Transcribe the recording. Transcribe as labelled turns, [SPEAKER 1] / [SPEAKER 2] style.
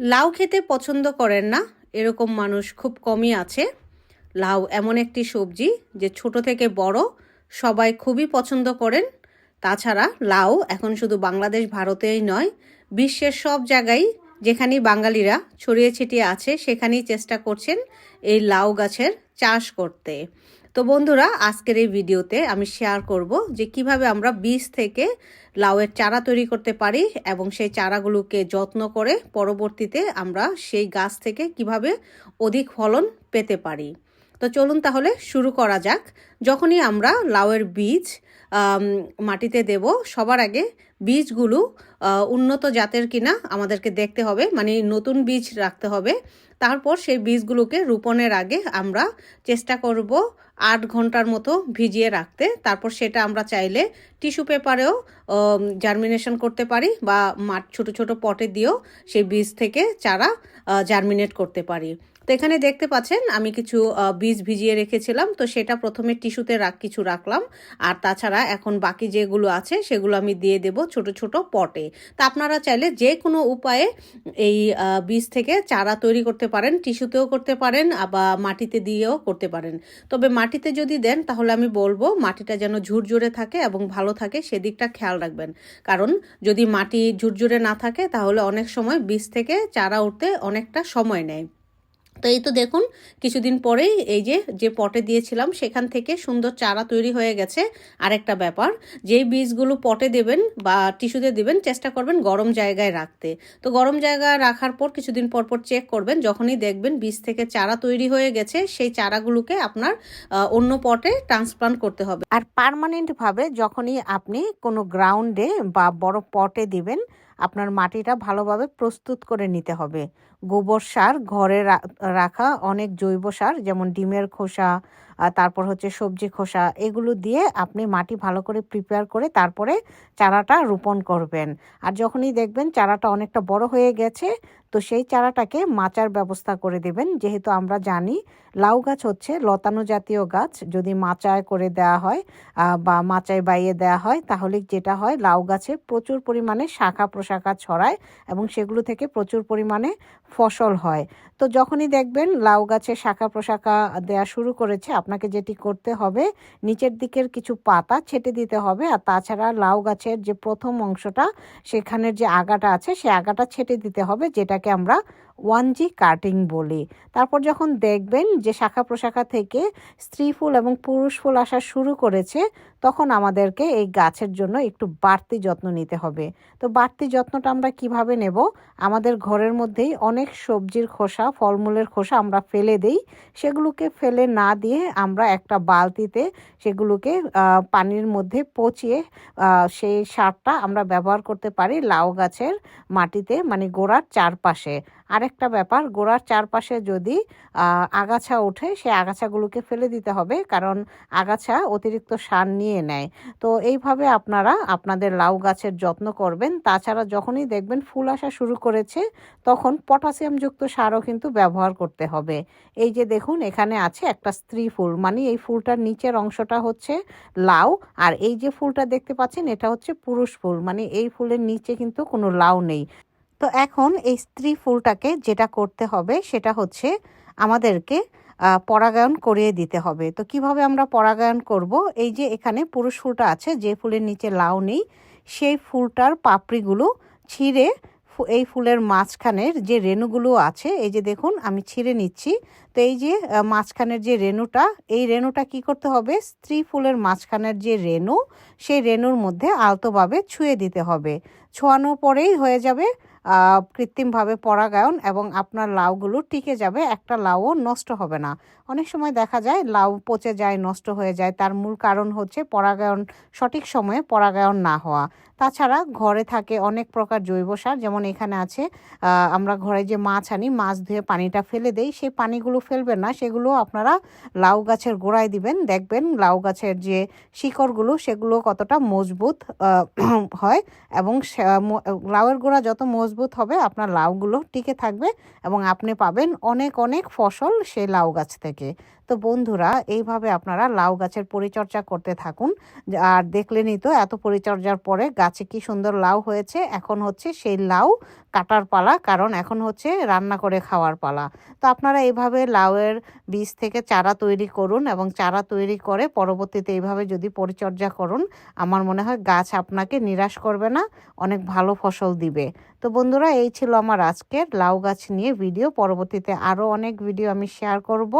[SPEAKER 1] লাউ খেতে পছন্দ করেন না, এরকম মানুষ খুব কমই আছে। লাউ এমন একটি সবজি যে ছোট থেকে বড় সবাই খুবই পছন্দ করেন। তাছাড়া লাউ এখন শুধু বাংলাদেশ, ভারতেই নয়, বিশ্বের সব জায়গায় যেখানেই বাঙালিরা ছড়িয়ে ছিটিয়ে আছে, সেখানেই চেষ্টা করছেন এই লাউ গাছের চাষ করতে। তো বন্ধুরা, আজকের এই ভিডিওতে আমি শেয়ার করব যে কীভাবে আমরা বীজ থেকে লাউয়ের চারা তৈরি করতে পারি এবং সেই চারাগুলোকে যত্ন করে পরবর্তীতে আমরা সেই গাছ থেকে কীভাবে অধিক ফলন পেতে পারি। তো চলুন তাহলে শুরু করা যাক। যখনই আমরা লাউয়ের বীজ মাটিতে দেব। সবার আগে বীজগুলো উন্নত জাতের কিনা আমাদেরকে দেখতে হবে মানে নতুন বীজ রাখতে হবে। তারপর সেই বীজগুলোকে রোপণের আগে আমরা চেষ্টা করব আট ঘণ্টার মতো ভিজিয়ে রাখতে। তারপর সেটা আমরা চাইলে টিস্যু পেপারেও জার্মিনেশন করতে পারি বা মাঠ ছোট ছোট পটে দিয়েও সেই বীজ থেকে চারা জার্মিনেট করতে পারি। তো এখানে দেখতে পাচ্ছেন আমি কিছু বীজ ভিজিয়ে রেখেছিলাম। তো সেটা প্রথমে টিস্যুতে রাখ, কিছু রাখলাম। আর তাছাড়া এখন বাকি যেগুলো আছে সেগুলো আমি দিয়ে দেব ছোট ছোট পটে। তা আপনারা চাইলে যে কোনো উপায়ে এই বীজ থেকে চারা তৈরি করতে পারেন, টিস্যুতেও করতে পারেন আবার মাটিতে দিয়েও করতে পারেন। তবে মাটিতে যদি দেন তাহলে আমি বলব মাটিটা যেন ঝুরঝুরে থাকে এবং ভালো থাকে সেদিকটা খেয়াল রাখবেন। কারণ যদি মাটি ঝুরঝুরে না থাকে তাহলে অনেক সময় বীজ থেকে চারা উঠতে অনেকটা সময় নেয়। তো এই তো দেখুন, কিছুদিন পরেই এই যে যে পটে দিয়েছিলাম, সেখান থেকে সুন্দর চারা তৈরি হয়ে গেছে। আরেকটা ব্যাপার, যেই বীজগুলো পটে দেবেন বা টিস্যুতে দেবেন, চেষ্টা করবেন গরম জায়গায় রাখতে। তো গরম জায়গায় রাখার পর কিছুদিন পর পর চেক করবেন, যখনই দেখবেন বীজ থেকে চারা তৈরি হয়ে গেছে, সেই চারাগুলোকে আপনার অন্য পটে ট্রান্সপ্লান্ট করতে হবে।
[SPEAKER 2] আর পার্মানেন্টভাবে যখনই আপনি কোনো গ্রাউন্ডে বা বড় পটে দিবেন, আপনার মাটিটা ভালোভাবে প্রস্তুত করে নিতে হবে। গোবর সার ঘরে রাখা, অনেক জৈব সার, যেমন ডিমের খোসা তারপর হচ্ছে সবজি খোসা, এগুলো দিয়ে আপনি মাটি ভালো করে প্রিপেয়ার করে তারপরে চারাটা রোপণ করবেন। আর যখনই দেখবেন চারাটা অনেকটা বড় হয়ে গেছে, তো সেই চারাটাকে মাচার ব্যবস্থা করে দেবেন। যেহেতু আমরা জানি লাউ গাছ হচ্ছে লতানো জাতীয় গাছ, যদি মাচায় করে দেওয়া হয় বা মাচায় বাইয়ে দেওয়া হয়, তাহলে যেটা হয়, লাউ গাছে প্রচুর পরিমাণে শাখা প্রশাখা ছড়ায় এবং সেগুলো থেকে প্রচুর পরিমাণে ফসল হয়। তো যখনই দেখবেন লাউ গাছে শাখা প্রশাখা দেয়া শুরু করেছে, আপনাকে যেটি করতে হবে, নিচের দিকের কিছু পাতা ছেটে দিতে হবে আর তাছাড়া লাউ গাছের যে প্রথম অংশটা, সেখানের যে আগাটা আছে, সে আগাটা ছেটে দিতে হবে, যেটাকে আমরা ওয়ান জি কাটিং বলি। তারপর যখন দেখবেন যে শাখা প্রশাখা থেকে স্ত্রী ফুল এবং পুরুষ ফুল আসা শুরু করেছে, তখন আমাদেরকে এই গাছের জন্য একটু বাড়তি যত্ন নিতে হবে। তো বাড়তি যত্নটা আমরা কীভাবে নেব? আমাদের ঘরের মধ্যেই অনেক সবজির খোসা, ফলমূলের খোসা আমরা ফেলে দেই। সেগুলোকে ফেলে না দিয়ে আমরা একটা বালতিতে সেগুলোকে পানির মধ্যে পচিয়ে সেই সারটা আমরা ব্যবহার করতে পারি লাউ গাছের মাটিতে মানে গোড়ার চারপাশে। আরেকটা ব্যাপার, গোড়ার চারপাশে যদি আগাছা ওঠে সেই আগাছাগুলোকে ফেলে দিতে হবে, কারণ আগাছা অতিরিক্ত সার নিয়ে নেয়। তো এইভাবে আপনারা আপনাদের লাউ গাছের যত্ন করবেন। তাছাড়া যখনই দেখবেন ফুল আসা শুরু করেছে, তখন পটাশিয়ামযুক্ত সারও কিন্তু ব্যবহার করতে হবে। এই যে দেখুন, এখানে আছে একটা স্ত্রী ফুল মানে এই ফুলটার নিচের অংশটা হচ্ছে লাউ, আর এই যে ফুলটা দেখতে পাচ্ছেন, এটা হচ্ছে পুরুষ ফুল মানে এই ফুলের নিচে কিন্তু কোনো লাউ নেই। তো এখন এই স্ত্রী ফুলটাকে যেটা করতে হবে সেটা হচ্ছে আমাদেরকে পরাগায়ন করিয়ে দিতে হবে। তো কীভাবে আমরা পরাগায়ন করব? এই যে এখানে পুরুষ ফুলটা আছে, যে ফুলের নিচে লাউ নেই, সেই ফুলটার পাপড়িগুলো ছিঁড়ে এই ফুলের মাঝখানের যে রেণুগুলো আছে, এই যে দেখুন আমি ছিঁড়ে নিচ্ছি। তো এই যে মাঝখানের যে রেণুটা, এই রেণুটা কি করতে হবে? স্ত্রী ফুলের মাঝখানের যে রেণু, সেই রেণুর মধ্যে আলতোভাবে ছুঁয়ে দিতে হবে। ছোঁয়ানোর পরেই হয়ে যাবে কৃত্রিমভাবে পরাগায়ন এবং আপনার লাউগুলো টিকে যাবে, একটা লাউও নষ্ট হবে না। অনেক সময় দেখা যায় লাউ পচে যায়, নষ্ট হয়ে যায়, তার মূল কারণ হচ্ছে পরাগায়ন সঠিক সময়ে পরাগায়ন না হওয়া। তাছাড়া ঘরে থাকে অনেক প্রকার জৈব সার, যেমন এখানে আছে আমরা ঘরে যে মাছ আনি, মাছ ধুয়ে পানিটা ফেলে দেই, সেই পানিগুলো ফেলবেন না, সেগুলো আপনারা লাউ গাছের গোড়ায় দিবেন, দেখবেন লাউ গাছের যে শিকড়গুলো, সেগুলো কতটা মজবুত হয় এবং লাউয়ের গোড়া যত মজবুত হবে, আপনার লাউগুলো টিকে থাকবে এবং আপনি পাবেন অনেক অনেক ফসল সেই লাউ গাছ থেকে। তো বন্ধুরা, এইভাবে আপনারা লাউ গাছের পরিচর্যা করতে থাকুন। আর দেখলেনই তো এত পরিচর্যার পরে গাছে কি সুন্দর লাউ হয়েছে। এখন হচ্ছে সেই লাউ কাটার পালা, কারণ এখন হচ্ছে রান্না করে খাওয়ার পালা। তো আপনারা এইভাবে লাউয়ের বীজ থেকে চারা তৈরি করুন এবং চারা তৈরি করে পরবর্তীতে এইভাবে যদি পরিচর্যা করুন, আমার মনে হয় গাছ আপনাকে নিরাশ করবে না, অনেক ভালো ফসল দিবে। তো বন্ধুরা, এই ছিল আমার আজকের লাউ গাছ নিয়ে ভিডিও। পরবর্তীতে আরও অনেক ভিডিও আমি শেয়ার করব।